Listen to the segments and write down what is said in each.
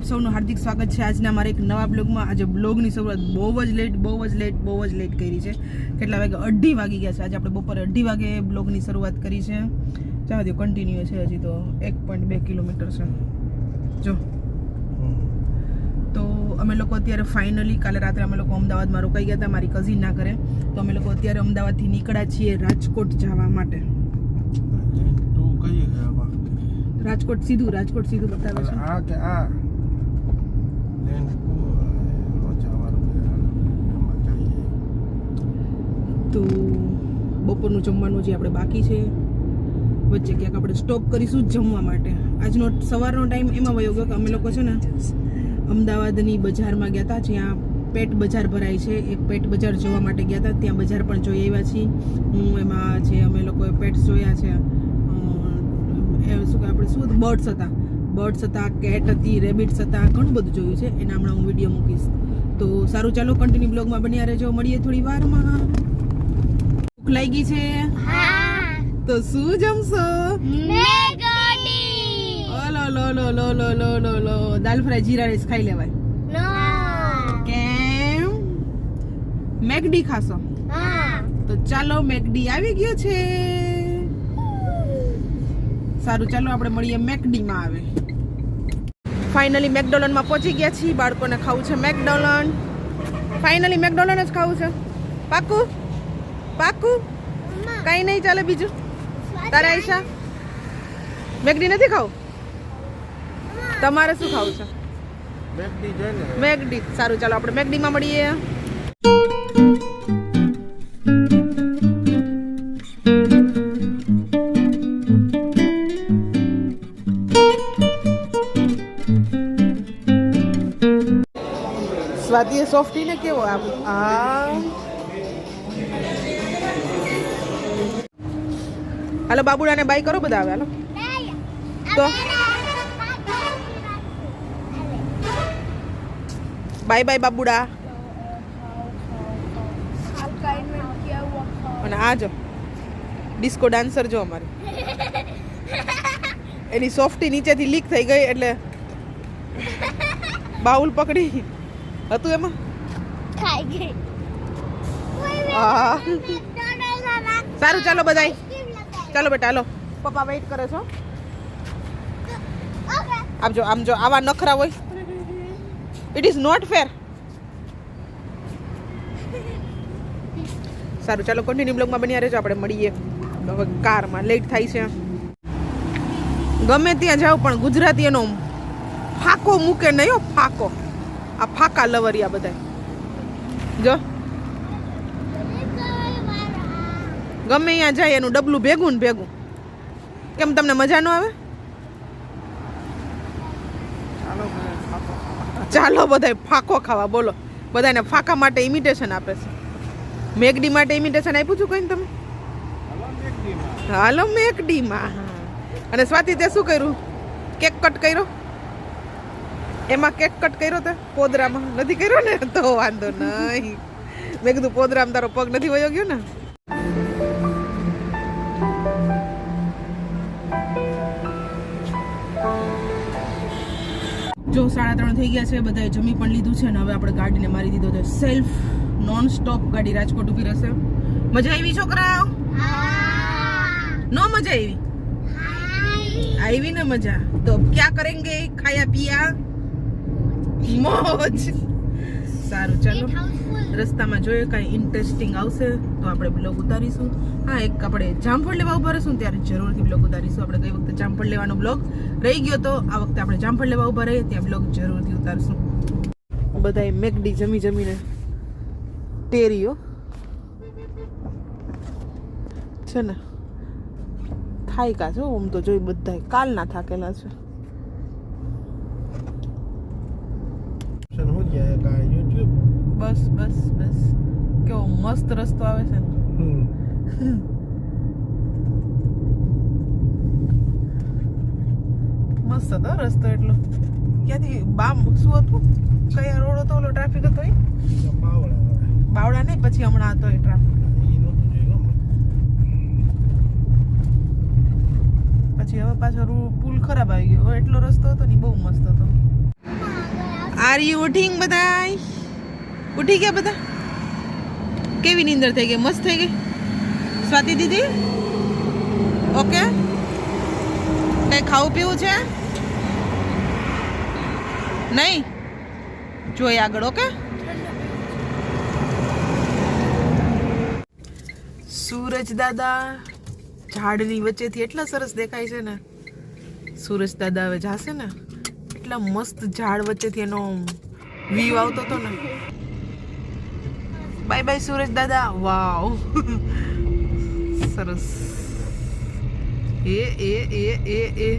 આપ સૌનું હાર્દિક સ્વાગત છે. આજના મારા એક નવા બ્લોગમાં. આજે બ્લોગની શરૂઆત બહુ જ લેટ બહુ જ લેટ બહુ જ લેટ કરી છે. કેટલા વાગે? અઢી વાગી ગયા છે. આજે આપણે બપોરે અઢી વાગે બ્લોગની શરૂઆત કરી છે. ચાલો દો કન્ટિન્યુ છે. હજી તો એક પોઈન્ટ બે કિલોમીટર છે. જો. તો અમે લોકો અત્યારે ફાઇનલી કાલે રાત્રે અમે લોકો અમદાવાદમાં રોકાઈ ગયા હતા. મારી કઝિનના ઘરે. તો અમે લોકો અત્યારે અમદાવાદથી નીકળ્યા છીએ રાજકોટ જવા માટે. રાજકોટ સીધું રાજકોટ સીધું બતાવે છે. હા કે આ લેન લોચાવાળું એમાં જઈએ તો બપોરનું જમવાનું જે આપણે બાકી છે, વચ્ચે ક્યાંક આપણે સ્ટોપ કરીશું જમવા માટે. આજનો સવારનો ટાઈમ એમાં વયો ગયો કે અમે લોકો છે ને અમદાવાદની બજારમાં ગયા હતા, જ્યાં પેટ બજાર ભરાય છે. એ પેટ બજાર જોવા માટે ગયા હતા, ત્યાં બજાર પણ જોઈ આવ્યા છીએ. હું, એમાં જે અમે લોકોએ પેટ્સ જોયા છે શું કે આપણે શું બર્ડ્સ હતા. બર્ડ્સ હતા કેટ હતી રેબિટ્સ હતા, ઘણું બધું જોયું છે. એના હમણાં હું વીડિયો મૂકીશ. તો સારું, ચાલો કન્ટિન્યુ બ્લોગમાં બન્યા રહેજો. મળીએ થોડી વારમાં. ભૂખ લાગી છે? તો શું જમશો? ઓલો લો લો લો લો લો લો લો દાલ ફ્રાય જીરા રાઈસ ખાઈ લેવાય. કેમ? મેકડી ખાશો? તો ચાલો મેકડી આવી ગયો છે. સારું ચાલો આપણે મળીએ મેકડીમાં આવે. ફાઇનલી મેકડોનલ્ડમાં પહોંચી ગયા છીએ. બાળકોને ખાવું છે મેકડોનલ્ડ ફાઇનલી મેકડોલન જ ખાવું છે. પાકું? પાકું? કઈ નહીં ચાલે બીજું? તારે આયશા? મેગડી નથી ખાવું? તમારે શું ખાવું છે? મેકડી સારું ચાલો આપણે મેગડીમાં મળીએ. સ્વાદીય સોફ્ટી ને કેવો આ હાલો બાબુડાને બાય કરો બધા આવે હાલો. તો? બાય બાય બાબુડા. અને આ જો ડિસ્કો ડાન્સર જો અમારે. એની સોફ્ટી નીચેથી લીક થઈ ગઈ એટલે બાઉલ પકડી. હતું એમાં? આ. સારું ચાલો બધાય. ચાલો બેટા હાલો. પપ્પા વેઇટ કરે છો આમ જો આમ જો આવા નખરા હોય. ઇટ ઇઝ નોટ ફેર સારું ચાલો કન્ટિન્યુ બ્લોગમાં બન્યા રહેજો. આપણે મળીએ. હવે કારમાં લેટ થાય છે. ગમે ત્યાં જાઓ પણ ગુજરાતી એનો ફાકો મૂકે નહીં ફાકો. આ ફાકા લવરિયા બધા જો. ગમે ત્યાં જાય એનું ડબલું ભેગું ને ભેગું. કેમ તમને મજા ન આવે? ચાલો બધા ફાકો. ખાવા બોલો. બધાને ફાકા માટે ઇમિટેશન આપે છે. મેગડી માટે ઇમિટેશન આપ્યું છું કઈ તમે? હાલો મેકડીમાં અને સ્વાતિ તે શું કર્યું? કેક કટ કર્યો? એમાં કેક કટ કર્યો તે? પોદરામાં. નથી કર્યો ને? તો વાંધો નહીં. મેં કીધું પોદરામાં તારો પગ નથી વયો ગયો ને? જો સાડા ત્રણ થઈ ગયા છે બધાએ જમી પણ લીધું છે અને હવે આપણે ગાડીને મારી દીધો છે. સેલ્ફ નોન સ્ટોપ ગાડી રાજકોટ ઊભી રહેશે. મજા આવી છોકરાઓ? નો મજા આવી? આવી ને મજા. તો ક્યાં કરેંગે? ખાયા પિયા? મોજ. સારું ચાલો. રસ્તામાં જોઈએ કાંઈ ઇન્ટરેસ્ટિંગ આવશે, તો આપણે બ્લોગ ઉતારીશું. હા, એક આપણે જામફળ લેવા ઊભા રહીશું, ત્યારે જરૂરથી બ્લોગ ઉતારીશું. આપણે ગઈ વખતે જામફળ લેવાનો બ્લોગ રહી ગયો તો, આ વખતે આપણે જામફળ લેવા ઊભા રહીએ, ત્યાં બ્લોગ જરૂરથી ઉતારશું. બધાએ મેકડી જમી જમીને ટેરીઓ. છે ને? થાયકા છો આમ તો જોઈ બધા કાલના થાકેલા છે. ગયા બસ બસ બસ. કેવો મસ્ત રસ્તો આવે છે ને. મસ્ત હતો રસ્તો એટલો. ક્યાંથી બામ શું હતું? કયા રોડ હતો? ઓલો ટ્રાફિક હતો એ? બાવળા બાવડા નહીં પછી હમણાં હતો એ ટ્રાફિક. પછી હવે પાછો પુલ ખરાબ આવી ગયો. એટલો રસ્તો હતો ને બહુ મસ્ત હતો. આર યુ ઉઠિંગ બધાય? ઉઠી ગયા બધા? કેવી નીંદર થઈ ગઈ? મસ્ત થઈ ગઈ? સ્વાતિ દીદી? ઓકે? કંઈ ખાવું પીવું છે? નહીં? જોઈએ આગળ, ઓકે? સૂરજ દાદા ઝાડની વચ્ચેથી એટલા સરસ દેખાય છે ને. સૂરજ દાદા હવે જાશે ને. એટલા મસ્ત ઝાડ વચ્ચેથી એનો વ્યૂ આવતો હતો ને. બાય બાય સૂરજ દાદા વાવ સરસ એ એ એ એ એ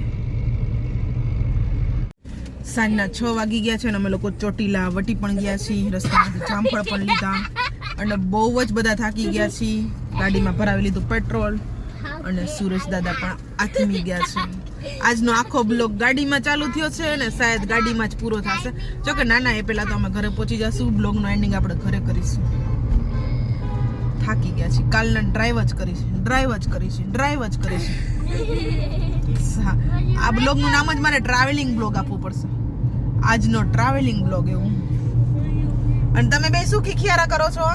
સાંજના છ વાગી ગયા છે અને અમે લોકો ચોટીલા વટી પણ ગયા છીએ. રસ્તામાંથી જામફળ પણ લીધા. અને બહુ જ બધા થાકી ગયા છીએ. ગાડીમાં ભરાવી લીધું પેટ્રોલ. અને સુરેશ દાદા પણ આથમી ગયા છે. આજનો આખો બ્લોગ ગાડીમાં ચાલુ થયો છે અને શાયદ ગાડીમાં જ પૂરો થશે. જોકે નાના એ પહેલાં તો અમે ઘરે પહોંચી જશું. બ્લોગનો એન્ડિંગ આપણે ઘરે કરીશું. થાકી ગયા છીએ. કાલના ડ્રાઈવ જ કરીશું. ડ્રાઈવ જ કરીશું. ડ્રાઈવ જ કરી હા, આ બ્લોગનું નામ જ મારે ટ્રાવેલિંગ બ્લોગ આપવું પડશે. આજનો ટ્રાવેલિંગ બ્લોગ એવું. અને તમે બે શું ખીખિયારા કરો છો?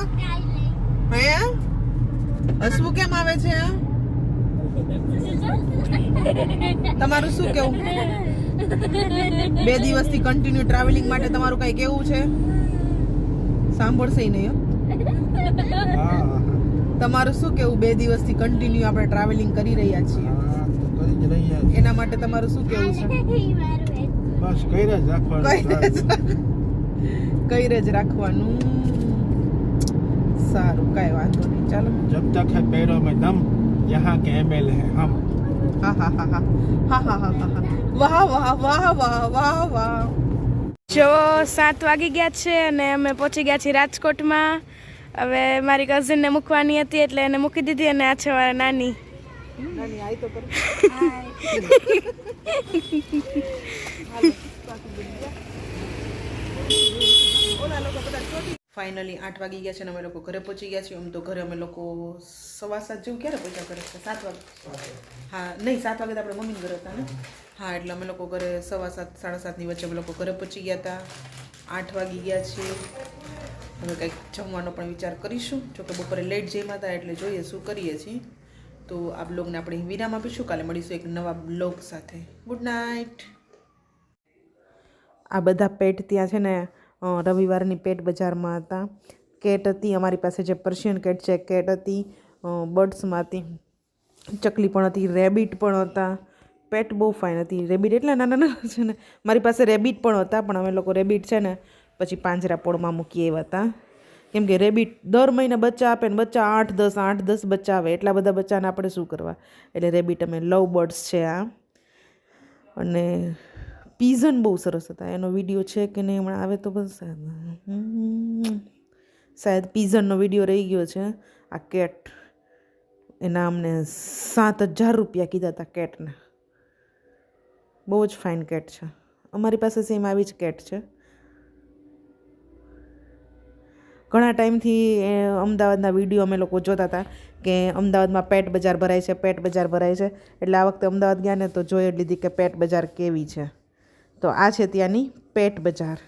હે? હસવું કેમ આવે છે? તમારું શું કેવું? બે દિવસથી કન્ટિન્યુ ટ્રાવેલિંગ માટે તમારું કઈ કેવું છે? સાંભળશે નહીં તમારું શું કેવું? બે દિવસથી કન્ટિન્યુ આપણે ટ્રાવેલિંગ કરી રહ્યા છીએ. એના માટે તમારું શું કેવું છે? બસ કઈ જ રાખવાનું કઈ જ રાખવાનું. સારું કઈ વાંધો નહીં. ચાલો. જબ તક હે પેરો મે દમ. યહાં કે એમએલ હે હમ હા હા. હા હા હા હા હા. વાહ વાહ વાહ વાહ વાહ વાહ. જો સાત વાગી ગયા છે અને અમે પહોંચી ગયા છીએ રાજકોટમાં. હવે મારી કઝિનને મૂકવાની હતી એટલે એને મૂકી દીધી અને આ છે મારા નાની. નાની આઈ તો ફાઇનલી આઠ વાગી ગયા છે અને અમે લોકો ઘરે પહોંચી ગયા છીએ. આમ તો ઘરે અમે લોકો સવા સાત જેવું ક્યારે પહોંચ્યા ઘરે? સાત વાગે. હા નહીં સાત વાગે તો આપણે મમ્મી ઘરે હતા ને? હા એટલે અમે લોકો ઘરે સવા સાત સાડા સાતની વચ્ચે અમે લોકો ઘરે પહોંચી ગયા હતા. આઠ વાગી ગયા છે. હવે કંઈક જમવાનો પણ વિચાર કરીશું. જોકે બપોરે લેટ જમ્યા હતા એટલે જોઈએ શું કરીએ છીએ. તો આ બ્લોગને આપણે વિરામ આપીશું. કાલે મળીશું એક નવા બ્લોગ સાથે. ગુડ નાઇટ આ બધા પેટ ત્યાં છે ને રવિવારની પેટ બજારમાં હતા. કેટ હતી, અમારી પાસે જે પર્શિયન કેટ છે, કેટ હતી બર્ડ્સમાં હતી. ચકલી પણ હતી રેબિટ પણ હતા. પેટ બહુ ફાઇન હતી. રેબિટ એટલા નાના નાના છે ને, મારી પાસે રેબિટ પણ હતા, પણ અમે લોકો રેબિટ છે ને પછી પાંજરા પોળમાં મૂકી આવ્યા હતા. કેમ કે રેબિટ દર મહિને બચ્ચા આપે ને બચ્ચા આઠ, દસ આઠ, દસ બચ્ચા આવે. એટલા બધા બચ્ચાને આપણે શું કરવા? એટલે રેબિટ અમે લવ બર્ડ્સ છે આ. અને પીઝન બહુ સરસ હતા. એનો વીડિયો છે કે નહીં હમણાં આવે તો બસ. શાયદ પીઝનનો વીડિયો રહી ગયો છે. આ કેટ. એના અમને સાત હજાર રૂપિયા કીધા હતા કેટને. બહુ જ ફાઇન કેટ છે. અમારી પાસે સેમ આવી જ કેટ છે. ઘણા ટાઈમથી અમદાવાદના વીડિયો અમે લોકો જોતા હતા કે અમદાવાદમાં પેટ બજાર ભરાય છે, પેટ બજાર ભરાય છે. એટલે આ વખતે અમદાવાદ ગયા ને તો જોઈ લીધી કે પેટ બજાર કેવી છે. તો આ છે ત્યાંની પેટ બજાર.